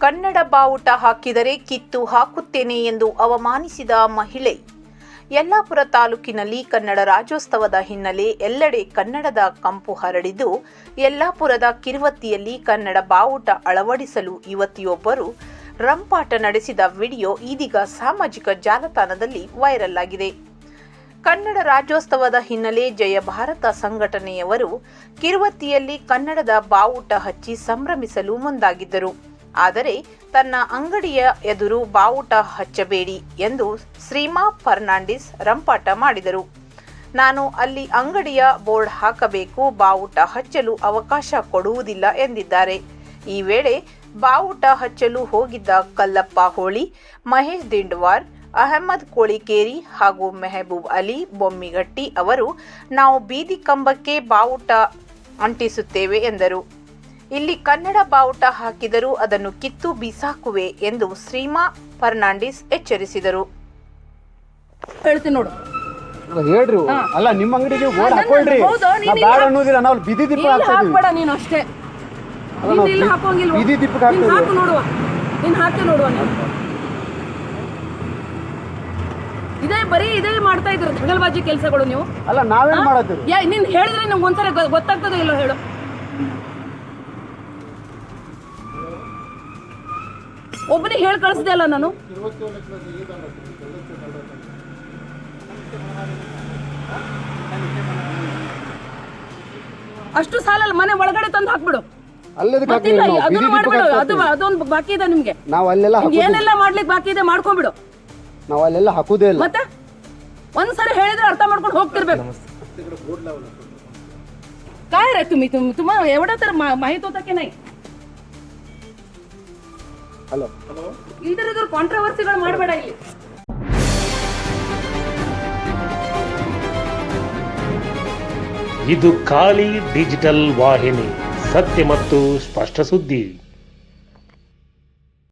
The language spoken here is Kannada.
ಕನ್ನಡ ಬಾವುಟ ಹಾಕಿದರೆ ಕಿತ್ತು ಹಾಕುತ್ತೇನೆ ಎಂದು ಅವಮಾನಿಸಿದ ಮಹಿಳೆ. ಯಲ್ಲಾಪುರ ತಾಲೂಕಿನಲ್ಲಿ ಕನ್ನಡ ರಾಜ್ಯೋತ್ಸವದ ಹಿನ್ನೆಲೆ ಎಲ್ಲೆಡೆ ಕನ್ನಡದ ಕಂಪು ಹರಡಿದ್ದು, ಯಲ್ಲಾಪುರದ ಕಿರುವತ್ತಿಯಲ್ಲಿ ಕನ್ನಡ ಬಾವುಟ ಅಳವಡಿಸಲು ಯುವತಿಯೊಬ್ಬರು ರಂಪಾಟ ನಡೆಸಿದ ವಿಡಿಯೋ ಇದೀಗ ಸಾಮಾಜಿಕ ಜಾಲತಾಣದಲ್ಲಿ ವೈರಲ್ ಆಗಿದೆ. ಕನ್ನಡ ರಾಜ್ಯೋತ್ಸವದ ಹಿನ್ನೆಲೆ ಜಯ ಭಾರತ ಸಂಘಟನೆಯವರು ಕಿರುವತ್ತಿಯಲ್ಲಿ ಕನ್ನಡದ ಬಾವುಟ ಹಚ್ಚಿ ಸಂಭ್ರಮಿಸಲು ಮುಂದಾಗಿದ್ದರು. ಆದರೆ ತನ್ನ ಅಂಗಡಿಯ ಎದುರು ಬಾವುಟ ಹಚ್ಚಬೇಡಿ ಎಂದು ಶ್ರೀಮಾ ಫರ್ನಾಂಡಿಸ್ ರಂಪಾಟ ಮಾಡಿದರು. ನಾನು ಅಲ್ಲಿ ಅಂಗಡಿಯ ಬೋರ್ಡ್ ಹಾಕಬೇಕು, ಬಾವುಟ ಹಚ್ಚಲು ಅವಕಾಶ ಕೊಡುವುದಿಲ್ಲ ಎಂದಿದ್ದಾರೆ. ಈ ವೇಳೆ ಬಾವುಟ ಹಚ್ಚಲು ಹೋಗಿದ್ದ ಕಲ್ಲಪ್ಪ ಹೋಳಿ, ಮಹೇಶ್ ದಿಂಡ್ವಾರ್, ಅಹಮದ್ ಕೋಳಿಕೇರಿ ಹಾಗೂ ಮೆಹಬೂಬ್ ಅಲಿ ಬೊಮ್ಮಿಗಟ್ಟಿ ಅವರು, ನಾವು ಬೀದಿ ಕಂಬಕ್ಕೆ ಬಾವುಟ ಅಂಟಿಸುತ್ತೇವೆ ಎಂದರು. ಇಲ್ಲಿ ಕನ್ನಡ ಬಾವುಟ ಹಾಕಿದರೂ ಅದನ್ನು ಕಿತ್ತು ಬೀಸಾಕುವೆ ಎಂದು ಶ್ರೀಮಾ ಫರ್ನಾಂಡಿಸ್ ಎಚ್ಚರಿಸಿದರು. ಹೇಳ್ತೀನಿ ನೋಡು. ಅಲ್ಲ, ಹೇಳ್ರಿ. ಅಲ್ಲ ನಿಮ್ಮ ಅಂಗಡಿಗೆ ಬೋರ್ಡ್ ಹಾಕೊಳ್ರಿ. ಹೌದು, ನೀನ್ ನಾ ಇಲ್ಲಿ. ಬ್ಯಾಡ ಅನ್ನೋದಿಲ್ಲ ನಾವು ಬಿದಿ ದೀಪ ಇಲ್ಲಿ ಹಾಕ್ತಿದ್ವಿ ಹಾಕ್ಬೇಡ ನೀನು ಅಷ್ಟೇ. ಅಲ್ಲ, ಇಲ್ಲಿ ಬಿ- ಹಾಕೋಂಗಿಲ್ವಾ? ಬೀದಿ ದೀಪಕ್ಕೆ ನೀನ್ ಹಾಕ್ತೀವಿ. ಹಾಕು ನೋಡುವ. ನೀನ್ ಹಾಕಿ ನೋಡುವ ನೀನು. ಇದೇ ಬರೀ ಇದೇ ಮಾಡ್ತಾ ಇದ್ರು ಜಗಳಬಾಜಿ ಕೆಲಸಗಳು ನೀವು. ಅಲ್ಲ ನಾವೇನ್ ಮಾಡತ್ತೀವಿ ಯಾ ನೀನ್ ಹೇಳಿದ್ರೆ ನಿಮ್ಗೆ ಒಂದ್ಸಲ ಗೊತ್ತಾಗ್ತದೋ ಇಲ್ಲೋ ಹೇಳು. ಒಬ್ಬನಿಗೆ ಹೇಳಿ ಕಳಿಸ್ದೆ ಅಲ್ಲ ನಾನು ಅಷ್ಟು ಸಾಲಲ್ಲ ಮನೆ ಒಳಗಡೆ ತಂದು ಹಾಕ್ಬಿಡು ಅಲ್ಲದಕ್ಕೆ ಮತ್ತಿಲ್ಲ ಹಾಕ್ತೀವಿ ನಾವು ಬೀದಿ ಅದನ್ನು ದೀಪಕ್ಕೆ ಮಾಡ್ಬಿಡು ಅದು ಹಾಕ್ತೀವಿ. ಅದೊಂದು ಬಾಕಿ ಇದೆ ನಿಮ್ಗೆ ನಾವು ಅಲ್ಲೆಲ್ಲ ನಿಮ್ಗೆ ಹಾಕುದು ಏನೆಲ್ಲ ಮಾಡ್ಲಿಕ್ಕೆ ಬಾಕಿ ಇದೆ ಮಾಡ್ಕೊಂಡ್ಬಿಡು ನಾವು ಅಲ್ಲೆಲ್ಲ ಹಾಕುದೇ ಇಲ್ಲ ಮತ್ತೆ ಒಂದ್ಸರಿ ಹೇಳಿದ್ರೆ ಅರ್ಥ ಮಾಡ್ಕೊಂಡು ಹೋಗ್ತಿರ್ಬೇಕು काय रे तुम्ही तुम तुम्हाला एवढं तर मा- माहित होतं की नाही ಹಲೋ. ಇಲ್ದಿರ ಕಾಂಟ್ರವರ್ಸಿಗಳು ಮಾಡಬೇಡ ಇಲ್ಲಿ. ಇದು ಖಾಲಿ ಡಿಜಿಟಲ್ ವಾಹಿನಿ ಸತ್ಯ ಮತ್ತು ಸ್ಪಷ್ಟ ಸುದ್ದಿ.